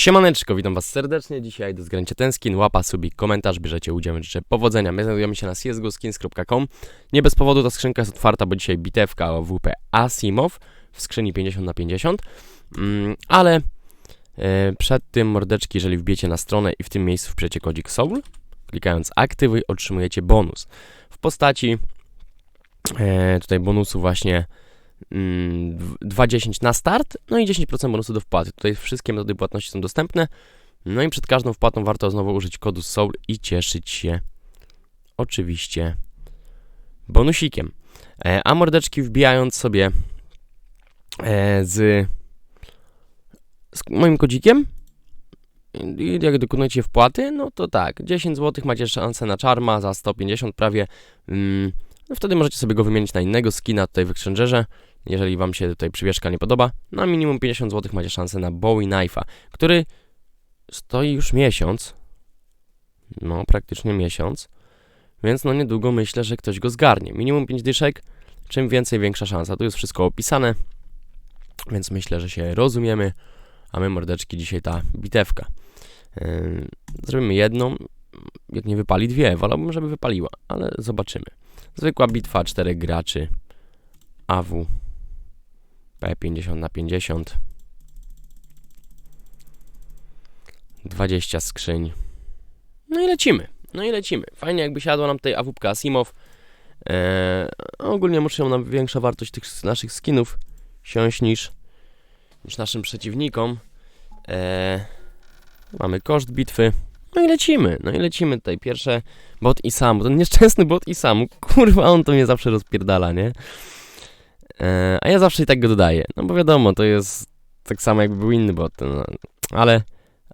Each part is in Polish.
Siemaneczko, witam was serdecznie. Dzisiaj do zgrania ten skin, łapa, subik, komentarz, bierzecie udział, życzę powodzenia. My znajdujemy się na csgoskins.com. Nie bez powodu ta skrzynka jest otwarta, bo dzisiaj bitewka o WP Asimov w skrzyni 50 na 50 mm, ale e, przed tym mordeczki, jeżeli wbiecie na stronę i w tym miejscu wpiszecie kodzik SOUL, klikając aktywuj, otrzymujecie bonus w postaci e, tutaj bonusu właśnie 2,10 na start, no i 10% bonusu do wpłaty. Tutaj wszystkie metody płatności są dostępne. No i przed każdą wpłatą warto znowu użyć kodu SOUL i cieszyć się oczywiście bonusikiem. E, a mordeczki wbijając sobie e, z, z moim kodzikiem i jak dokonujecie wpłaty, no to tak, 10 zł macie szansę na czarma za 150 prawie. Mm, no wtedy możecie sobie go wymienić na innego skina tutaj w Exchangerze, jeżeli Wam się tutaj przywieszka nie podoba. Na minimum 50 zł macie szansę na Bowie Knife'a, który stoi już miesiąc. No, praktycznie miesiąc. Więc no niedługo myślę, że ktoś go zgarnie. Minimum 5 dyszek, czym więcej, większa szansa. Tu jest wszystko opisane, więc myślę, że się rozumiemy. A my, mordeczki, dzisiaj ta bitewka. Yy, zrobimy jedną, jak nie wypali dwie. Wolałbym, żeby wypaliła, ale zobaczymy. Zwykła bitwa, czterech graczy. AW P50 na 50 20 skrzyń No i lecimy, no i lecimy Fajnie jakby siadła nam tutaj AWP Asimov eee, Ogólnie muszę nam większa wartość tych naszych skinów siąść niż, niż naszym przeciwnikom eee, Mamy koszt bitwy no i lecimy, no i lecimy tutaj. Pierwsze bot i samu. Ten nieszczęsny bot i samu. Kurwa, on to mnie zawsze rozpierdala, nie? E, a ja zawsze i tak go dodaję. No bo wiadomo, to jest tak samo jakby był inny bot. No, ale,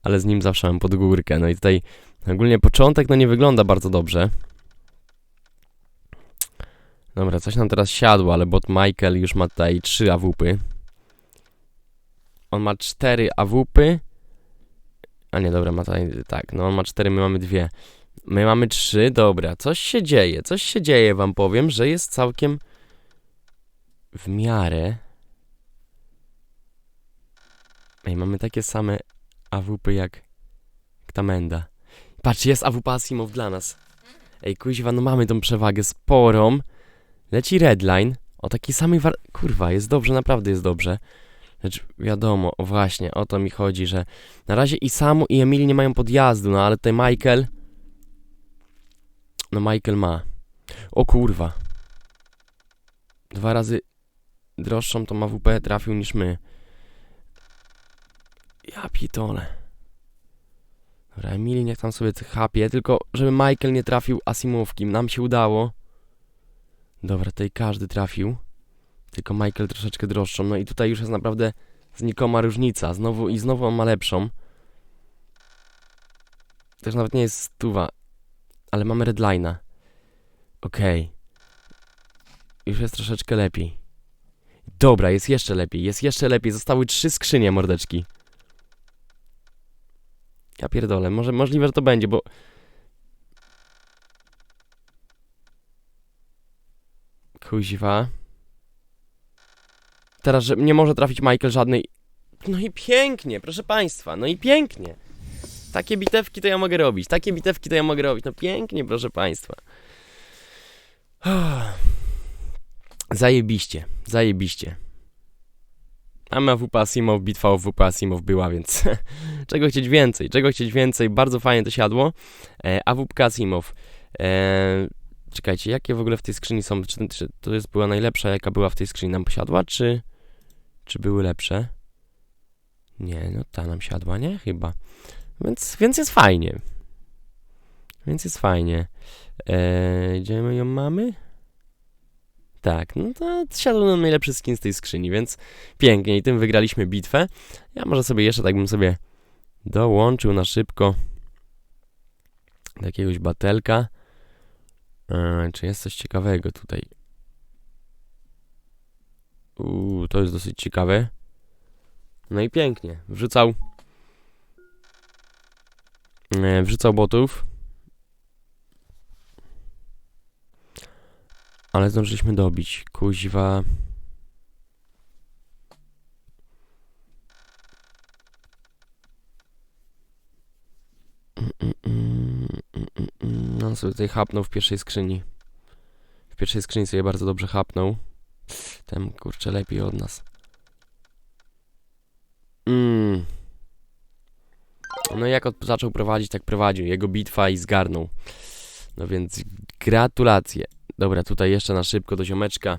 ale z nim zawsze mam pod górkę. No i tutaj ogólnie początek no nie wygląda bardzo dobrze. Dobra, coś nam teraz siadło, ale bot Michael już ma tutaj 3 AWPy. On ma 4 AWPy a nie, dobra, ma tutaj, tak, no on ma cztery, my mamy dwie. My mamy trzy, dobra, coś się dzieje, coś się dzieje, wam powiem, że jest całkiem w miarę. Ej, mamy takie same AWP jak, jak ta menda. Patrz, jest AWP Asimov dla nas. Ej, kuźwa, no mamy tą przewagę sporą. Leci Redline. O takiej samej war... Kurwa, jest dobrze, naprawdę jest dobrze. Lecz wiadomo, o właśnie, o to mi chodzi, że na razie i Samu i Emily nie mają podjazdu, no ale tutaj Michael... No Michael ma. O kurwa. Dwa razy droższą to AWP trafił niż my. Ja pitole. Dobra, Emily niech tam sobie chapie, tylko żeby Michael nie trafił Asimówki. Nam się udało. Dobra, tutaj każdy trafił. Tylko Michael troszeczkę droższą. No i tutaj już jest naprawdę znikoma różnica. Znowu i znowu on ma lepszą. Też nawet nie jest stuwa. Ale mamy redline'a. Okej. Okay. Już jest troszeczkę lepiej. Dobra, jest jeszcze lepiej, jest jeszcze lepiej. Zostały trzy skrzynie, mordeczki. Ja pierdolę, może możliwe, że to będzie, bo... Kuźwa. Teraz, że nie może trafić Michael żadnej... No i pięknie, proszę państwa, no i pięknie. Takie bitewki to ja mogę robić, takie bitewki to ja mogę robić. No pięknie, proszę państwa. Zajebiście, zajebiście. A WP Asimov, bitwa o WP była, więc czego chcieć więcej, czego chcieć więcej, bardzo fajnie to siadło. E, AWP Asimov. E, czekajcie, jakie w ogóle w tej skrzyni są, czy, czy to jest była najlepsza, jaka była w tej skrzyni nam posiadła, czy... Czy były lepsze? Nie, no ta nam siadła, nie? Chyba. Więc, więc jest fajnie. Więc jest fajnie. Eee, gdzie my ją mamy? Tak, no to siadł nam najlepszy skin z tej skrzyni, więc pięknie i tym wygraliśmy bitwę. Ja może sobie jeszcze tak bym sobie dołączył na szybko do jakiegoś batelka. Eee, czy jest coś ciekawego tutaj? Uuu, to jest dosyć ciekawe. No i pięknie. Wrzucał. E, wrzucał botów. Ale zdążyliśmy dobić. Kuźwa. No sobie tutaj chapnął w pierwszej skrzyni. W pierwszej skrzyni sobie bardzo dobrze chapnął. Ten kurczę lepiej od nas. Mm. No jak od, zaczął prowadzić, tak prowadził. Jego bitwa i zgarnął. No więc gratulacje. Dobra, tutaj jeszcze na szybko do ziomeczka.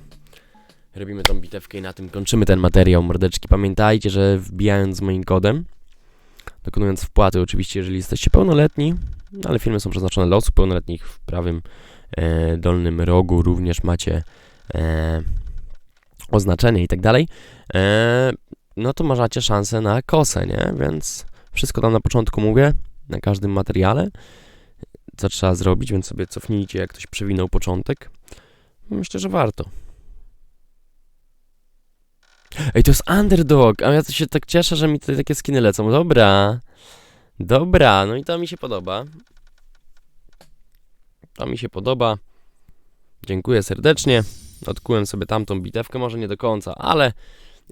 Robimy tą bitewkę i na tym kończymy ten materiał, mordeczki. Pamiętajcie, że wbijając moim kodem, dokonując wpłaty, oczywiście, jeżeli jesteście pełnoletni, no ale filmy są przeznaczone dla osób pełnoletnich w prawym e, dolnym rogu, również macie e, oznaczenie i tak dalej, e, no to macie szansę na kosę, nie? Więc wszystko tam na początku mówię, na każdym materiale, co trzeba zrobić, więc sobie cofnijcie, jak ktoś przewinął początek. Myślę, że warto. Ej, to jest underdog, a ja się tak cieszę, że mi tutaj takie skiny lecą. Dobra. Dobra, no i to mi się podoba. To mi się podoba. Dziękuję serdecznie. Odkułem sobie tamtą bitewkę, może nie do końca, ale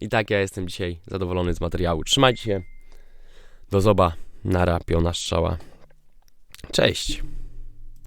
i tak ja jestem dzisiaj zadowolony z materiału. Trzymajcie się. Do zoba. Nara, piona strzała. Cześć.